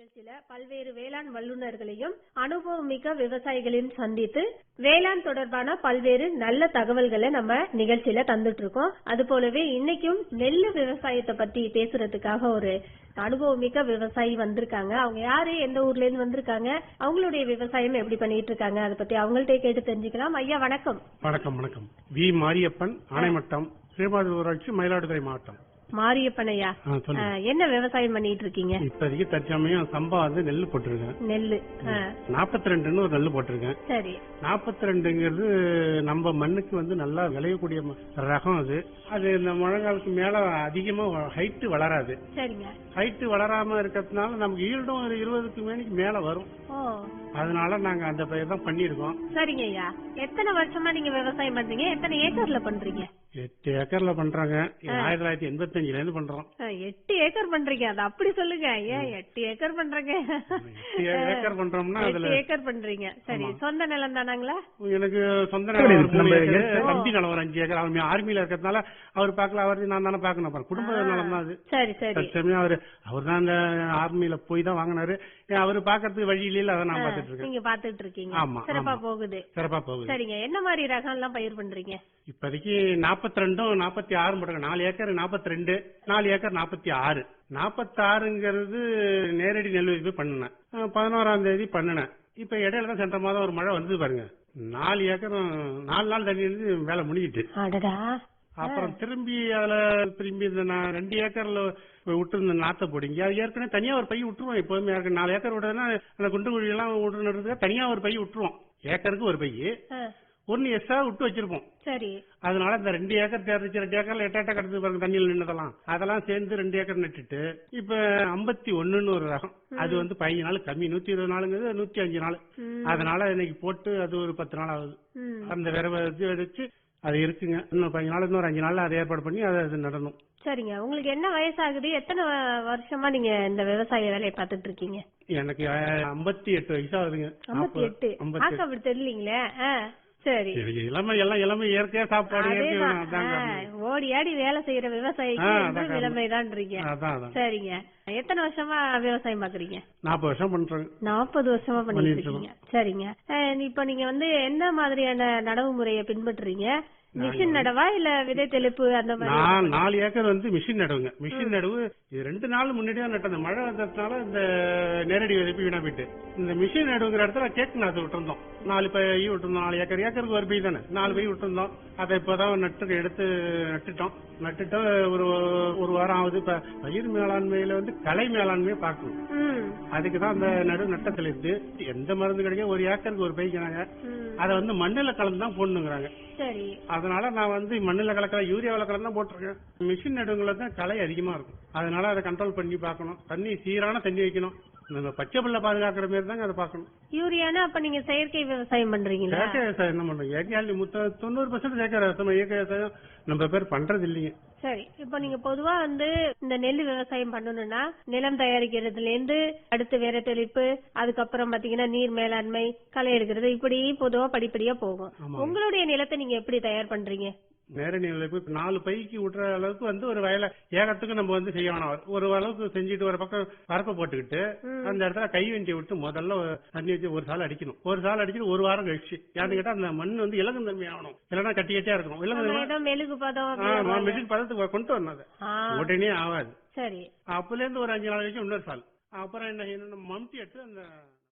நிகழ்ச்சியில பல்வேறு வேளாண் வல்லுநர்களையும் அனுபவமிக்க விவசாயிகளையும் சந்தித்து வேளாண் தொடர்பான பல்வேறு நல்ல தகவல்களை நம்ம நிகழ்ச்சியில தந்துட்டு இருக்கோம் அது போலவே இன்னைக்கும் நெல் விவசாயத்தை பத்தி பேசுறதுக்காக ஒரு அனுபவமிக்க விவசாயி வந்திருக்காங்க. அவங்க யாரு? எந்த ஊர்ல இருந்து வந்திருக்காங்க? அவங்களுடைய விவசாயம் எப்படி பண்ணிட்டு இருக்காங்க அதை பத்தி அவங்கள்ட்ட கேட்டு தெரிஞ்சுக்கலாம். ஐயா வணக்கம். வணக்கம் வணக்கம். வி மாரியப்பன் ஆணைமட்டம் ஸ்ரீபாதி ஊராட்சி மயிலாடுதுறை மாவட்டம். மாரியப்பன் ஐயா ஆ, சொல்லுங்க. ஆ, என்ன விவசாயம் பண்ணிட்டு இருக்கீங்க இப்போதைக்கு தற்சமயம் சம்பா வந்து நெல் போட்டிருக்கேன். நெல்லு ஆ, நாற்பத்தி ரெண்டுன்னு ஒரு நெல் போட்டிருக்கேன். சரி. நாற்பத்தி ரெண்டுங்கிறது நம்ம மண்ணுக்கு வந்து நல்லா விளையக்கூடிய ரகம் அது. அது இந்த முழங்காலுக்கு மேல அதிகமா ஹைட்டு வளராது. சரிங்க. ஹைட்டு வளராம இருக்கிறதுனால நமக்கு ஈல்டும் ஒரு இருபதுக்கு மேனிக்கு மேல வரும். அதனால நாங்க அந்த பயிர் தான் பண்ணியிருக்கோம். சரிங்க ஐயா. எத்தனை வருஷமா நீங்க விவசாயம் பண்றீங்க? எத்தனை ஏக்கர்ல பண்றீங்க? எட்டு ஏக்கர்ல பண்றாங்க. ஆயிரத்தி தொள்ளாயிரத்தி எண்பத்தஞ்சுல இருந்து பண்றோம். எட்டு ஏக்கர் பண்றீங்க. அது அப்படி சொல்லுங்க. ஏன் எட்டு ஏக்கர் பண்றீங்க? எட்டு ஏக்கர் பண்றோம்னா அதுல ஏக்கர் பண்றீங்க. சரி சொந்த நிலம் தானாங்களா? எனக்கு சொந்த நிலம் தம்பி நிலம் ஒரு அஞ்சு ஏக்கர். அவர் ஆர்மியில இருக்கிறதுனால அவர் பார்க்கல. அவர் நான் தானே பார்க்கணும். அப்புறம் குடும்ப நிலம் தான் அது. சரி சரி. தற்சமயம் அவரு அவர் தான் அந்த ஆர்மியில போய் தான் வாங்கினாரு. அவரு பாக்குறதுக்கு வழி இல்ல அதை நான் பாத்துட்டு இருக்கேன். நீங்க பாத்துட்டு இருக்கீங்க. ஆமா, சிறப்பா. போகுது. சிறப்பா போகுது. சரிங்க. என்ன மாதிரி ரகம் எல்லாம் பயிர் பண்றீங்க? இப்போதைக்கு நாற்பத்தி ரெண்டும் நாற்பத்தி ஆறும் போட்டுருங்க நாலு ஏக்கர் நாற்பத்தி ரெண்டு நாலு ஏக்கர் நாற்பத்தி ஆறு நாற்பத்தி ஆறுங்கிறது நேரடி நெல் விதைப்பு பண்ணினேன் பதினோராம் தேதி பண்ணினேன். இப்ப இடையில தான் சென்ற மாதம் ஒரு மழை வந்தது பாருங்க. நாலு ஏக்கரும் நாலு நாள் தண்ணி இருந்து வேலை முடிஞ்சிட்டு. அப்புறம் திரும்பி அதுல திரும்பி இந்த நான் ரெண்டு ஏக்கர்ல விட்டு இந்த நாத்தை போடுங்க. அது ஏற்கனவே தனியா ஒரு பை விட்டுருவோம் எப்போதுமே. நாலு ஏக்கர் விட்டதுன்னா அந்த குண்டு குழி எல்லாம் விட்டுறதுக்கு தனியா ஒரு பை விட்டுருவோம். ஏக்கருக்கு ஒரு பை. ஒன்னு எக்ஸ்ட்ரா விட்டு வச்சிருப்போம். சரி. அதனால இந்த ரெண்டு ஏக்கர் தேர்ச்சி ரெண்டு ஏக்கர்ல எட்டு எட்டா கிடந்து பாருங்க தண்ணியில் நின்னதெல்லாம். அதெல்லாம் சேர்ந்து ரெண்டு ஏக்கர் நட்டுட்டு இப்ப ஐம்பத்தி ஒண்ணுன்னு ஒரு ரகம். அது வந்து பதினஞ்சு நாள் கம்மி. நூத்தி இருபது நாளுங்கிறது நூத்தி அஞ்சு நாள். அதனால இன்னைக்கு போட்டு அது ஒரு பத்து நாள் ஆகுது. அந்த விரவை வச்சு அது இருக்குங்க. இன்னும் பதினஞ்சு நாள் இன்னொரு அஞ்சு நாள்ல அதை ஏற்பாடு பண்ணி அதை நடணும். சரிங்க. உங்களுக்கு என்ன வயசாகுது? எத்தனை வருஷமா நீங்க இந்த விவசாய வேலையை பார்த்துட்டு இருக்கீங்க? எனக்கு ஐம்பத்தி எட்டு வயசு ஆகுதுங்க. ஐம்பத்தி எட்டு. தெரியலீங்களே? சரி. இளமை எல்லாம் இளமை இயற்கையா சாப்பாடு ஓடி ஆடி வேலை செய்யற விவசாயிக்கு அதான் அதான் சரிங்க. எத்தனை வருஷமா விவசாயம் பாக்குறீங்க? நாற்பது வருஷம் பண்றேங்க நாற்பது வருஷமா பண்ணிட்டு இருக்கீங்க. சரிங்க. இப்ப நீங்க வந்து என்ன மாதிரியான நடவு முறையை பின்பற்றுறீங்க? மிஷின் நடவா இல்ல விதை தெளிப்பு அந்த மாதிரி? நான் நாலு ஏக்கர் வந்து மிஷின் நடுவுங்க. மிஷின் நடுவு இது ரெண்டு நாள் முன்னாடி தான் நட்டது. மழை வந்ததுனால இந்த நேரடி விதைப்பு வீணா போயிட்டு இந்த மிஷின் நடுவுங்கிற இடத்துல கேக்கு நாத்து விட்டுருந்தோம். நாலு பை விட்டுருந்தோம். நாலு ஏக்கர். ஏக்கருக்கு ஒரு பை தானே. நாலு பை விட்டுருந்தோம். அதை இப்பதான் நட்டு எடுத்து நட்டுட்டோம். நட்டுட்டு ஒரு ஒரு வாரம் ஆகுது. இப்ப பயிர் மேலாண்மையில வந்து கலை மேலாண்மையை பார்க்கணும். ம், அதுக்கு தான் அந்த நடு நட்டத்துல இருந்து எந்த மருந்து கிடைக்க ஒரு ஏக்கருக்கு ஒரு பைக்கிறாங்க. அதை வந்து மண்ணுல கலந்து தான் போடணுங்கிறாங்க. சரி. அதனால நான் வந்து மண்ணுல கலக்கல யூரியாவில் கலந்து தான் போட்டிருக்கேன். மிஷின் நடுவுல தான் களை அதிகமா இருக்கும். அதனால அதை கண்ட்ரோல் பண்ணி பார்க்கணும். தண்ணி சீரான தண்ணி வைக்கணும். நம்ம பச்சை புல்ல பாதுகாக்கிற மாதிரி தாங்க அதை பார்க்கணும். யூரியானா அப்ப நீங்க செயற்கை விவசாயம் பண்றீங்களா? செயற்கை விவசாயம் என்ன பண்றோம் இயற்கையாளி முத்த தொண்ணூறு பர்சன்ட் செயற்கை விவசாயம் இயற்கை விவசாயம் நம்ம பேர் பண்றது இல்லைங்க. சரி இப்போ நீங்க பொதுவா வந்து இந்த நெல் விவசாயம் பண்ணணும்னா நிலம் தயாரிக்கிறதுல இருந்து அடுத்து வேற தெளிப்பு அதுக்கப்புறம் பாத்தீங்கன்னா நீர் மேலாண்மை களை எடுக்கிறது இப்படி பொதுவா படிப்படியா போகும். உங்களுடைய நிலத்தை நீங்க எப்படி தயார் பண்றீங்க? நேரடி நிலைப்பு நாலு பைக்கு விட்டுற அளவுக்கு வந்து ஒரு வயல ஏகத்துக்கு நம்ம வந்து செய்ய வேணாம் ஒரு அளவுக்கு செஞ்சுட்டு ஒரு பக்கம் பரப்ப போட்டுக்கிட்டு அந்த இடத்துல கை வண்டியை விட்டு முதல்ல தண்ணி வச்சு ஒரு சால் அடிக்கணும். ஒரு சால் அடிச்சுட்டு ஒரு வாரம் கழிச்சு. யாருன்னு கேட்டா அந்த மண் வந்து இலங்கு தன்மை ஆகணும். இல்லைன்னா கட்டி கட்டியா இருக்கணும். இலங்கு மெழுகு பதம் பதத்துக்கு கொண்டு வரணும் அதை. உடனே ஆகாது. சரி. அப்பல இருந்து ஒரு அஞ்சு நாள் கழிச்சு இன்னொரு சால். அப்புறம் என்ன செய்யணும்? மம்டி எடுத்து அந்த